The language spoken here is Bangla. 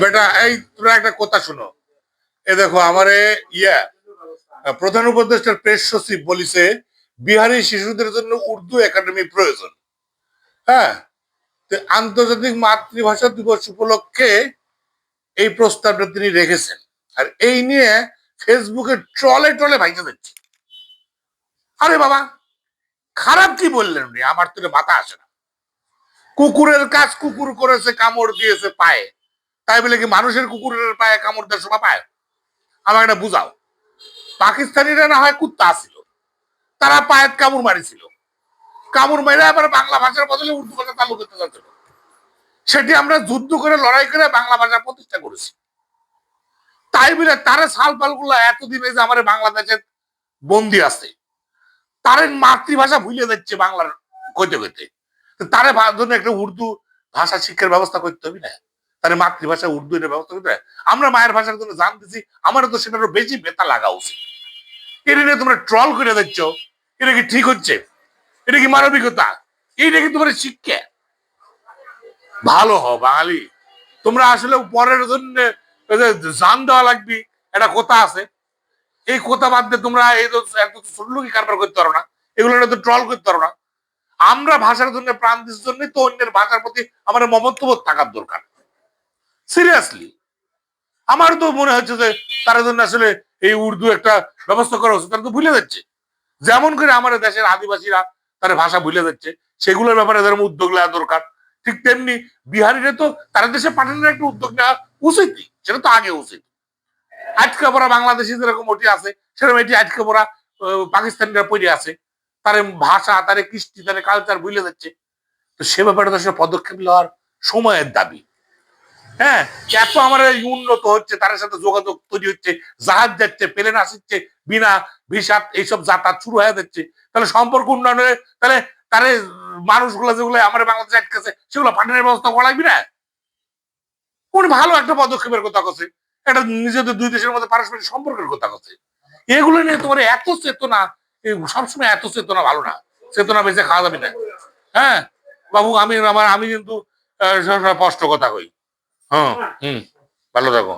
বেটা, এই একটা কথা শোনো। এ দেখো, আমারে ইয়া, প্রধান উপদেষ্টার প্রেস সচিব বলিছে, বিহারি শিশুদের জন্য উর্দু একাডেমি প্রয়োজন। হ্যাঁ? আন্তর্জাতিক মাতৃভাষা দিবস উপলক্ষে এই প্রস্তাবটা তিনি রেখেছেন। আর এই নিয়ে ফেসবুকে ট্রলে ট্রলে ভাইজা দিচ্ছে। আরে বাবা, খারাপ কি বললেন উনি? আমার তো মাথা আসে না। কুকুরের কাজ কুকুর করেছে, কামড় দিয়েছে পায়ে। তাই বলে কি মানুষের কুকুরের পায়ে কামড় দেওয়ার সময় পায় আমাকে এটা বুঝাও। পাকিস্তানিরা না হয় কুত্তা আসছিল তারা পায়ের কামড় মারিছিল। কামড় মেরে আবার বাংলা ভাষার বদলে উর্দু ভাষা চালু করতে চাচ্ছিল সেটি আমরা যুদ্ধ করে, লড়াই করে বাংলা ভাষা প্রতিষ্ঠা করেছি। তাই বলে তারা সাল পালগুলো এতদিন এই যে আমার বাংলাদেশের বন্দি আছে। তার মাতৃভাষা ভুলে যাচ্ছে বাংলার কইতে কইতে। তারে জন্য একটা উর্দু ভাষা শিক্ষার ব্যবস্থা করতে হবে না। তার মাতৃভাষা উর্দু এর ব্যবস্থা করতে আমরা মায়ের ভাষার জন্য জানতেছি, আমারও তো সেটারও বেশি বেতা লাগা উচিত। এটা নিয়ে তোমরা ট্রল করে দিচ্ছ এটা কি ঠিক হচ্ছে? এটা কি মানবিকতা? এইটা কি তোমার শিক্ষা? ভালো হও বাঙালি। তোমরা আসলে পরের জন্য জান দেওয়া লাগবে, একটা কথা আছে। এই কথা বাদ দিয়ে তোমরা এই তো এত ছোট কারবার করতে পারো না? এগুলো তো ট্রল করতে পারো না। আমরা ভাষার জন্য প্রাণ দিচ্ছি জন্য তো অন্যের ভাষার প্রতি আমাদের মমত্ববোধ থাকার দরকার। সিরিয়াসলি আমার তো মনে হচ্ছে যে তারা জন্য আসলে এই উর্দু একটা ব্যবস্থা করা উচিত। তারা তো ভুলে যাচ্ছে। যেমন করে আমাদের দেশের আদিবাসীরা তার ভাষা ভুলে যাচ্ছে, সেগুলোর ব্যাপারে যেরকম উদ্যোগ নেওয়া দরকার। ঠিক তেমনি বিহারিরা তো তারা দেশে পাঠানোর একটা উদ্যোগ নেওয়া উচিতই, সেটা তো আগে উচিত। আটকা পড়া বাংলাদেশি যেরকম ওটি আছে, সেরকম এটি আটকা পড়া পাকিস্তানিরা পড়ে আছে। তার ভাষা, তার কৃষ্টি, তার কালচার ভুলে যাচ্ছে। তো সে ব্যাপারে তো পদক্ষেপ নেওয়ার সময়ের দাবি। হ্যাঁ এত আমার উন্নত হচ্ছে তার সাথে যোগাযোগ তৈরি হচ্ছে, জাহাজ যাচ্ছে, প্লেন আসছে, বিনা ভিসা এইসব যাতায়াত শুরু হয়ে যাচ্ছে। তাহলে সম্পর্ক উন্নয়ন হলে, তাহলে তারে মানুষগুলো যেগুলো আমার বাংলাদেশে আটকেছে সেগুলো পাঠানোর ব্যবস্থা করা লাগবে না? উনি ভালো একটা পদক্ষেপের কথা কছে? এটা নিজেদের দুই দেশের মধ্যে পারস্পরিক সম্পর্কের কথা কছে। এগুলো নিয়ে তোমার এত চেতনা সবসময় এত চেতনা ভালো না। চেতনা বেঁচে খাওয়া যাবে না। হ্যাঁ? বাবু, আমি, আমার, আমি কিন্তু স্পষ্ট কথা কই। হ্যাঁ হুম। ভালো থাকো।